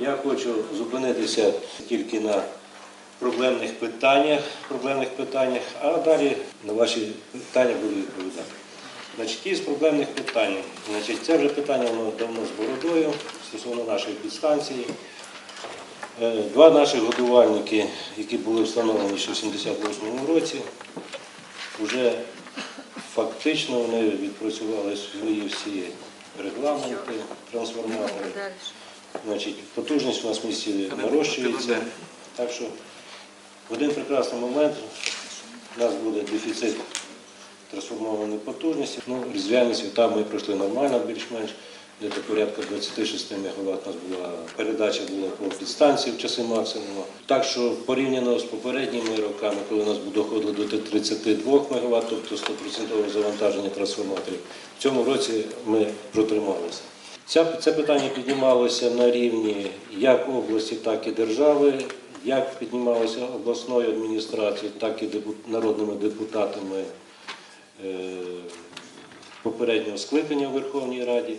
Я хочу зупинитися тільки на проблемних питаннях, проблемних питаннях, а далі на ваші питання буду відповідати. Значить, ті з проблемних питань. Значить, це вже питання воно давно з бородою стосовно нашої підстанції. Е, Два наші годувальники, які були встановлені ще в 78-му році, вже фактично вони відпрацювали свої всі регламенти, трансформатори. Значить, потужність у нас в місті нарощується. Так що в один прекрасний момент у нас буде дефіцит трансформованої потужності. Ну, різдвяні свята ми пройшли нормально, більш-менш. Десь порядка 26 МВт у нас була передача була по підстанції в часи максимуму. Так що порівняно з попередніми роками, коли у нас доходило до 32 МВт, тобто 100% завантаження трансформаторів, в цьому році ми протрималися. Це питання піднімалося на рівні як області, так і держави, як піднімалося обласною адміністрацією, так і народними депутатами е, попереднього скликання у Верховній Раді.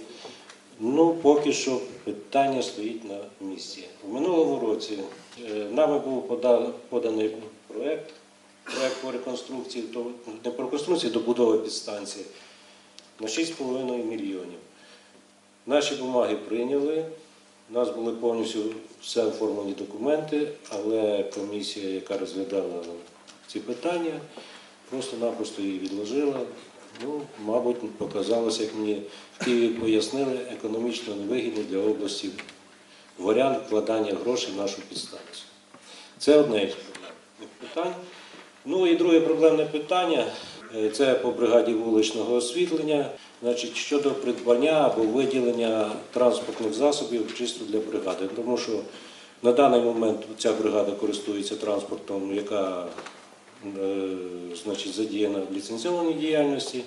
Ну, поки що питання стоїть на місці. В минулому році е, нами був пода- поданий проект, проект по реконструкції, не по реконструкції, добудови підстанції на 6,5 мільйонів. Наші бумаги прийняли. У нас були повністю все оформлені документи, але комісія, яка розглядала ці питання, просто-напросто її відложила. Ну, мабуть, показалося, як мені в Києві пояснили, економічно невигідний для області варіант вкладання грошей в нашу підстанцію. Це одне із проблемних питань. Ну і друге проблемне питання е, це по бригаді вуличного освітлення. Значить, щодо придбання або виділення транспортних засобів чисто для бригади. Тому що на даний момент ця бригада користується транспортом, яка е, значить, задіяна в ліцензіонній діяльності.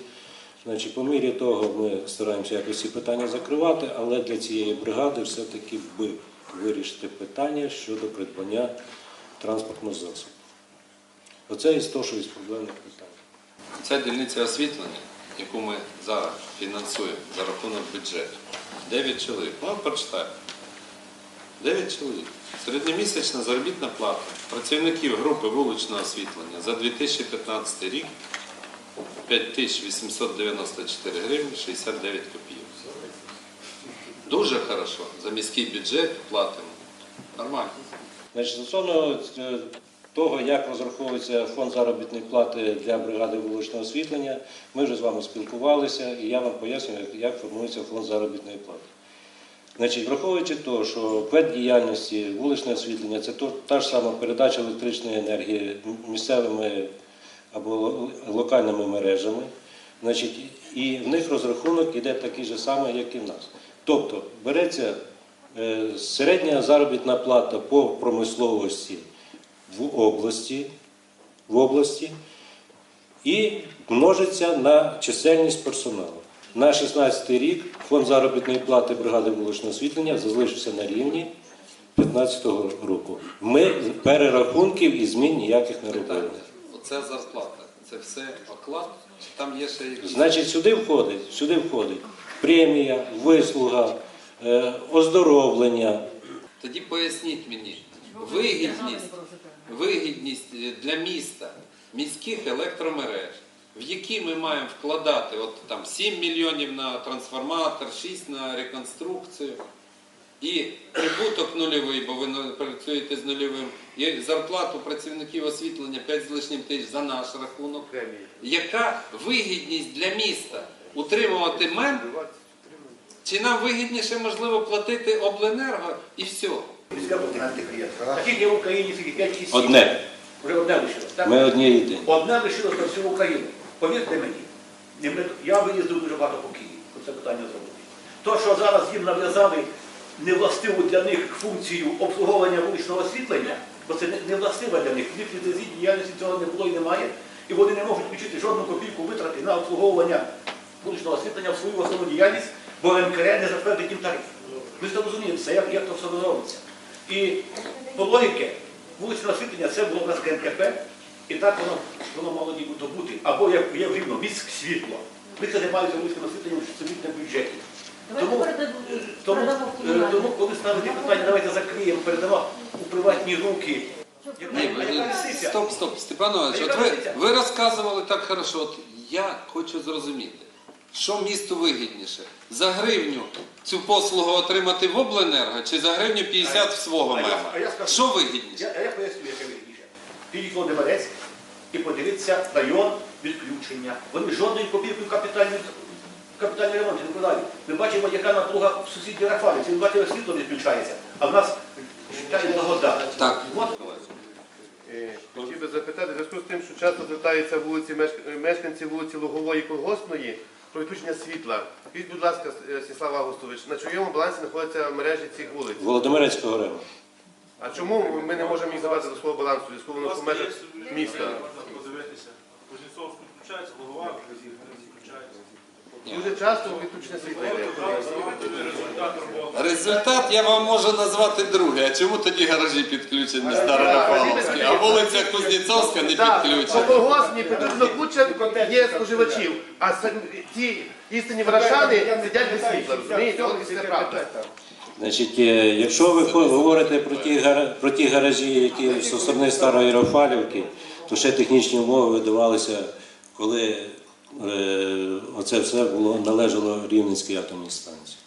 Значить, по мірі того ми стараємося якось ці питання закривати, але для цієї бригади все-таки би вирішити питання щодо придбання транспортного засобу. Оце що із проблемних питань. Ця дільниця освітлення, яку ми зараз фінансуємо за рахунок бюджету, 9 чоловік. Ну, прочитаю. 9 чоловік. Середньомісячна заробітна плата працівників групи вуличного освітлення за 2015 рік 5894 гривні 69 копійок. Дуже хорошо. За міський бюджет платимо. Нормально. Значить, стосовно е, того, як розраховується фонд заробітної плати для бригади вуличного освітлення, ми вже з вами спілкувалися, і я вам пояснюю, як- формується фонд заробітної плати. Значить, враховуючи те, що вид діяльності вуличне освітлення це та ж сама передача електричної енергії місцевими або локальними мережами, значить, і в них розрахунок іде такий же самий, як і в нас. Тобто береться е, середня заробітна плата по промисловості в області, в області і множиться на чисельність персоналу. На 16 рік фонд заробітної плати бригади вуличного освітлення залишився на рівні 2015 року. Ми перерахунків і змін ніяких не робили. Оце зарплата. Це все оклад. Там є ще якісь. Значить, сюди входить, сюди входить премія, вислуга, е, оздоровлення. Тоді поясніть мені, вигідність, вигідність для міста міських електромереж, в які ми маємо вкладати от там 7 мільйонів на трансформатор, 6 на реконструкцію. І прибуток нульовий, бо ви працюєте з нульовим, і зарплату працівників освітлення 5 з лишнім тисяч за наш рахунок. Яка вигідність для міста утримувати МЕН? Чи нам вигідніше, можливо, платити обленерго і все? Після одне підприємство. Таких є в Україні тільки 5 чи 7. Одне. Вже одне лишилось. так? Ми одні єдині. Одне лишилось на всю Україну. Повірте мені. Ми- Я виїздив дуже багато по Києві, про це питання зробити. То, що зараз їм нав'язали невластиву для них функцію обслуговування вуличного освітлення, бо це не- не властива для них. В їх ліцензійній діяльності цього не було і немає. І вони не можуть включити жодну копійку витрати на обслуговування вуличного освітлення в свою основну діяльність, бо НКР не затвердить їм тариф. Ми це розуміємо, все, як, як то все робиться. І по логіки, вуличне освітлення це було в нас КНКП, і так воно, воно мало нібито бути. Або як є рівно міськ світло. Ми це займалися вуличним освітленням в бюджеті. Тому, тому, е, тому коли ставите питання, давайте закриємо, передамо у приватні руки. Ні, стоп, стоп, Степанович, от ви, ви розказували так хорошо. От я хочу зрозуміти, що місту вигідніше? За гривню цю послугу отримати в обленерго чи за гривню 50 в свого А я- мема? а я скажу. Що вигідніше? Я, а я поясню, яке вигідніше. Підіть Володимирець і подивіться район відключення. Вони жодної копійки в капітальний, капітальний ремонт не вкладають. Ми бачимо, яка напруга в сусідній Рафалівці. Ми бачимо, світло відключається. А в нас життя і благодать. Так. От Е, Хотів би запитати, в зв'язку з тим, що часто звертаються вулиці мешк- мешканці вулиці Лугової колгоспної про відключення світла. Скажіть, будь ласка, Сіслава Сіслав Августович, на чому балансі знаходяться мережі цих вулиць? Володимирецького району. А чому ми не можемо їх забрати до свого балансу, в зв'язку воно в межах міста? Подивитися. Кузнєцовську включається, голова включається. Дуже часто відключення світла. Результат я вам можу назвати другий. А чому тоді гаражі підключені Старорафаловські, а вулиця Кузнєцовська не Так, по підключена? колгоспні Петрівно куча є споживачів, а ті істинні врашани сидять без світла. Розумієте? От і це правда. Значить, е, якщо ви говорите про ті, гара- про ті гаражі, які з сторони Старої Рафалівки, то ще технічні умови видавалися, коли оце все було належало Рівненській атомній станції.